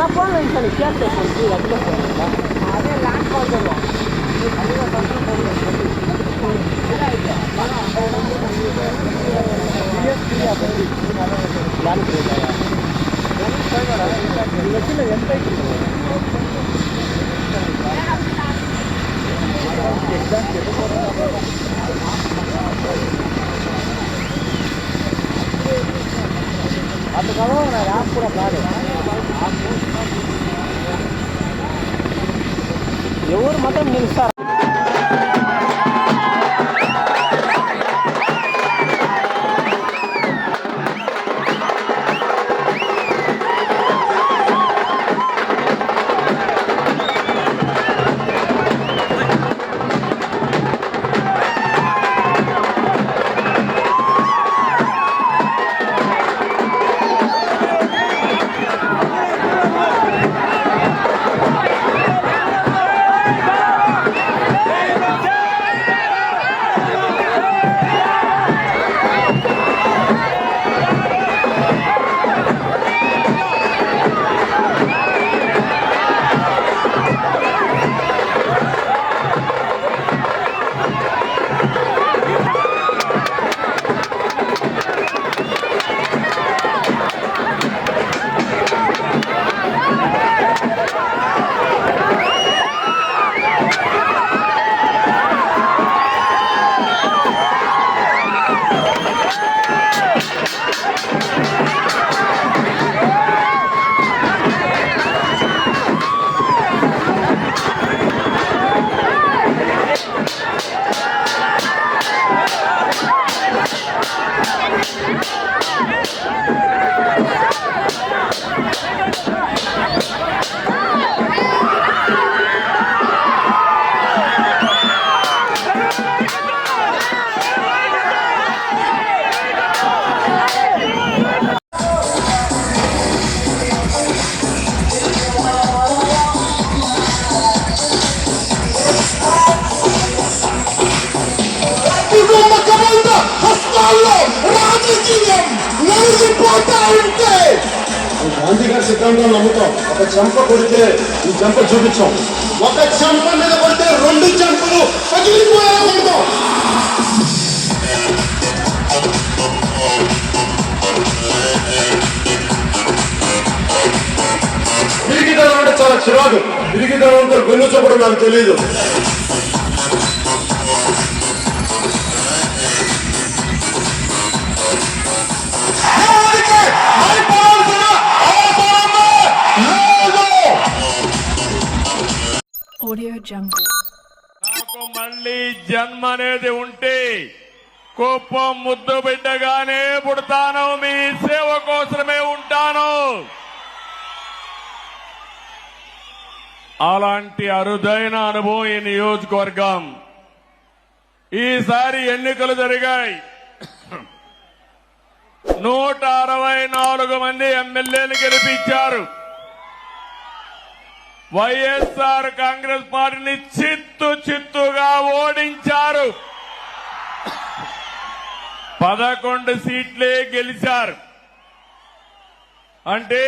Acá ponlo y se le queda te contigo, aquí lo puedes, ¿verdad? Adelante, póngalo. Thank you. అందుకలో app కూడా కాదు. ఎవరు మాత్రం నిలుస్తారు. నలిగిపోతా ఉంటే. గాంధీ గారి సిద్ధాంతం నమ్ముతాం. ఒక చెంప కొడితే ఈ చెంప చూపించాం. ఒక చెంప మీద పడితే రెండు చెంపలు పగిలిపోయేలా ఉంటాం తిరిగిదనం అంటే చాలా చిరాకు. తిరిగిదనం అంటే గొల్లు చూపడం నాకు తెలియదు Audio Jungle. నాకు మళ్ళీ జన్మ అనేది ఉంటే కుప్పం ముద్దు బిడ్డగానే పుడతాను. మీ సేవ కోసమే ఉంటాను. అలాంటి అరుదైన అనుభవం ఈ నియోజకవర్గం. ఈసారి ఎన్నికలు జరిగాయి. నూట అరవై నాలుగు మంది ఎమ్మెల్యేలు గెలిపించారు. వైఎస్ఆర్ కాంగ్రెస్ పార్టీని చిత్తు చిత్తుగా ఓడించారు. పదకొండు సీట్లే గెలిచారు. అంటే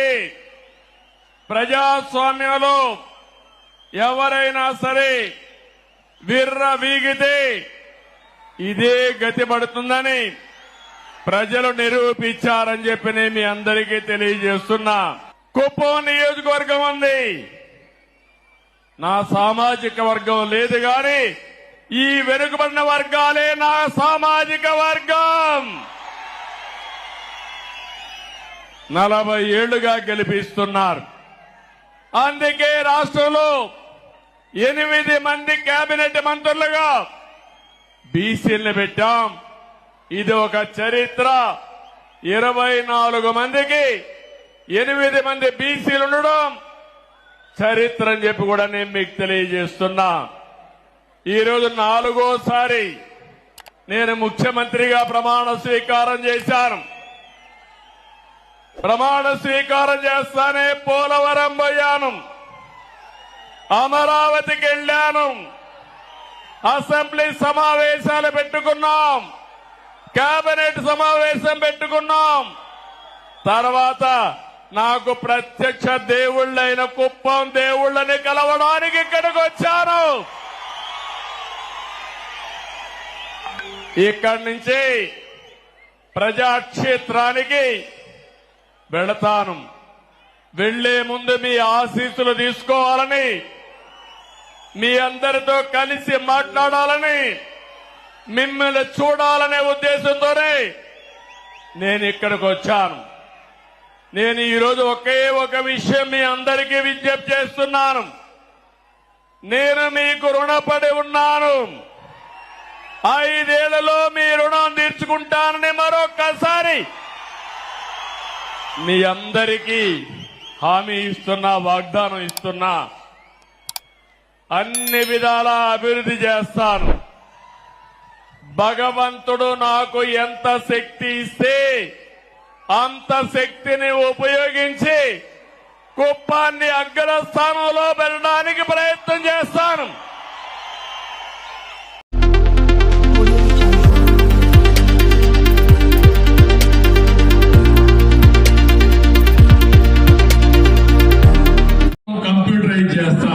ప్రజాస్వామ్యంలో ఎవరైనా సరే విర్ర వీగితే ఇదే గతి పడుతుందని ప్రజలు నిరూపించారని చెప్పి నేను మీ అందరికీ తెలియజేస్తున్నా. కుప్పం నియోజకవర్గం ఉంది. నా సామాజిక వర్గం లేదు గాని ఈ వెనుకబడిన వర్గాలే నా సామాజిక వర్గం. నలభై ఏళ్ళుగా గెలిపిస్తున్నారు. అందుకే రాష్ట్రంలో ఎనిమిది మంది కేబినెట్ మంత్రులుగా బీసీల్ని పెట్టాం. ఇది ఒక చరిత్ర. ఇరవై నాలుగు మందికి ఎనిమిది మంది బీసీలు ఉండడం చరిత్ర అని చెప్పి కూడా నేను మీకు తెలియజేస్తున్నా. ఈరోజు నాలుగోసారి నేను ముఖ్యమంత్రిగా ప్రమాణ స్వీకారం చేశాను. ప్రమాణ స్వీకారం చేస్తానే పోలవరం పోయాను. అమరావతికి వెళ్ళాను. అసెంబ్లీ సమావేశాలు పెట్టుకున్నాం. కేబినెట్ సమావేశం పెట్టుకున్నాం. తర్వాత నాకు ప్రత్యక్ష దేవుళ్ళైన కుప్పం దేవుళ్ళని కలవడానికి ఇక్కడికి వచ్చాను. ఇక్కడి నుంచి ప్రజాక్షేత్రానికి వెళతాను. వెళ్ళే ముందు మీ ఆశీస్సులు తీసుకోవాలని మీ అందరితో కలిసి మాట్లాడాలని మిమ్మల్ని చూడాలనే ఉద్దేశంతోనే నేను ఇక్కడికి వచ్చాను. నేను ఈరోజు ఒకే ఒక విషయం మీ అందరికీ విజ్ఞప్తి చేస్తున్నాను. నేను మీకు రుణపడి ఉన్నాను. ఐదేళ్ళలో మీ రుణం తీర్చుకుంటానని మరొక్కసారి మీ అందరికీ హామీ ఇస్తున్నా వాగ్దానం ఇస్తున్నా. అన్ని విధాల అభివృద్ధి చేస్తాను. భగవంతుడు నాకు ఎంత శక్తి ఇస్తే అంత శక్తిని ఉపయోగించి కుప్పాన్ని అగ్రస్థానంలో పెట్టడానికి ప్రయత్నం చేస్తాను. కంప్యూటరైజ్ చేస్తా.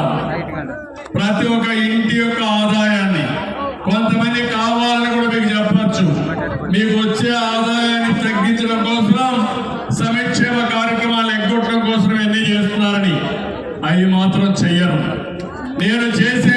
ప్రతి ఒక్క ఇంటి యొక్క ఆదాయాన్ని కొంతమంది కావాలని కూడా మీకు చెప్పచ్చు. మీకు వచ్చే అవి మాత్రం చెయ్యను నేను చేసి